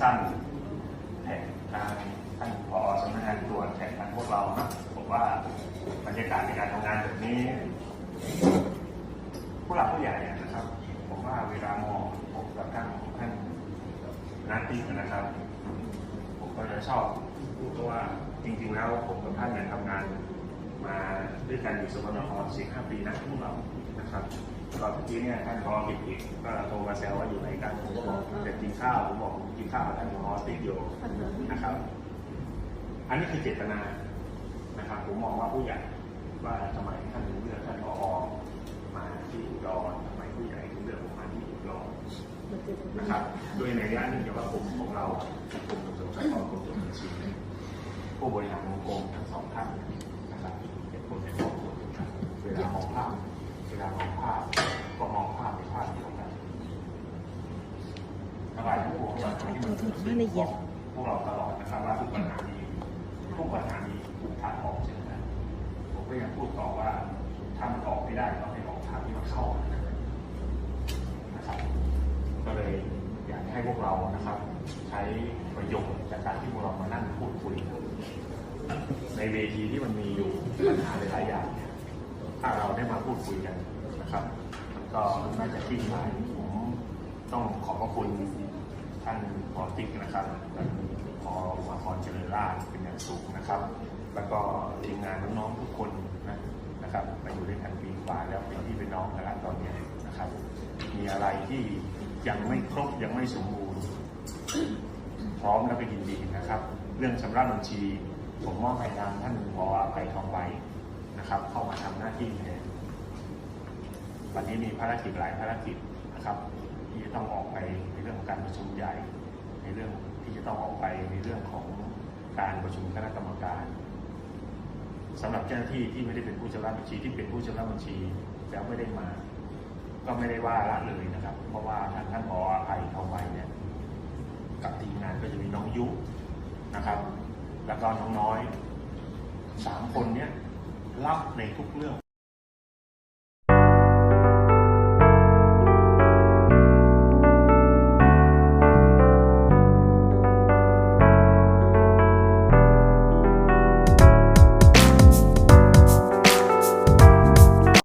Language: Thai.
สั้นแผนกท่านผอสำนักงานตรวจแผนการพวกเรานะผมว่าบรรยากาศในการทำงานแบบนี้ผู้หลักผู้ใหญ่นะครับ ผมว่าเวลามองผมกับท่านท่านนักที่นะครับ ผมก็จะชอบพูดว่าจริงๆแล้วผมกับท่านเนี่ยทำงาน มาด้วยกันอยู่สกลนครสี่ห้าปีนะพวกเรานะครับตอนเมื่อกี้เนี่ยท่านพอผิดอีกก็โทรมาแซวว่าอยู่ไหนกันผมก็บอกจะกินข้าวผมบอกผมกินข้าวท่านพอติดอยู่นะครับ อันนี้คือเจตนานะครับผมมองว่าผู้ใหญ่ว่าทำไมท่านถึงเลือกท่านพอมาที่อุดรทำไมผู้ใหญ่ถึงเลือกผมมาที่อุดรนะครับโดยในย่านเกี่ยวกับกลุ่มของเรากลุ่มส่งเสริมสร้างความกลุ่มบัญชีผู้บริหารองค์กรทั้งสองท่าน นะครับเป็นคนในครอบครัวเดียวกันเวลามองภาพเวลามองภาพก็มองภาพในภาพเดียวกันอะไรทั้งปวงมันทำให้มันเกิดขึ้นพวกเราตลอดนะครับว่าทุกปัญหามีทุกปัญหามีถูกทางออกใช่ไหมครับผมก็ยังพูดต่อว่าถ้ามันออกไม่ได้ก็ให้ออกทางที่มันเข้านะครับก็เลยอยากให้พวกเรานะครับ ใช้ประโยชน์จากการที่พวกเรามานั่งพูดคุยกัน ในเวทีที่มันมีอยู่ปัญหาหลายๆอย่างเนี่ยถ้าเราได้มาพูดคุยกันนะครับ ก็น่าจะคลี่คลายผมต้องขอบพระคุณท่านหมอติ๊กนะครับท่านพออุมาพรเจริญราชเป็นอย่างสูงนะครับ แล้วก็ทีมงานน้องๆทุกคนนะนะครับมาอยู่ด้วยกันปีกว่าแล้วเป็นพี่เป็นน้องกันแล้วตอนนี้นะครับ มีอะไรที่ยังไม่ครบยังไม่สมบูรณ์ พร้อมและก็ยินดีนะครับ เรื่องชำระบัญชี ผมมอบให้ทางท่านพออภัยทองใบนะครับ เข้ามาทำหน้าที่แทนวันนี้มีภารกิจหลายภารกิจนะครับที่จะต้องออกไปในเรื่องของการประชุมใหญ่ ในเรื่องที่จะต้องออกไปในเรื่องของการประชุมคณะกรรมการสำหรับเจ้าหน้าที่ที่ไม่ได้เป็นผู้ชำระบัญชีที่เป็นผู้ชำระบัญชีแล้วไม่ได้มา ก็ไม่ได้ว่าละเลยนะครับ เพราะว่าทางท่านผออภัยทองใบเนี่ยกับทีมงานก็จะมีน้องยุนะครับ แล้วก็น้องน้อยสามคนเนี้ยรับในทุกเรื่อง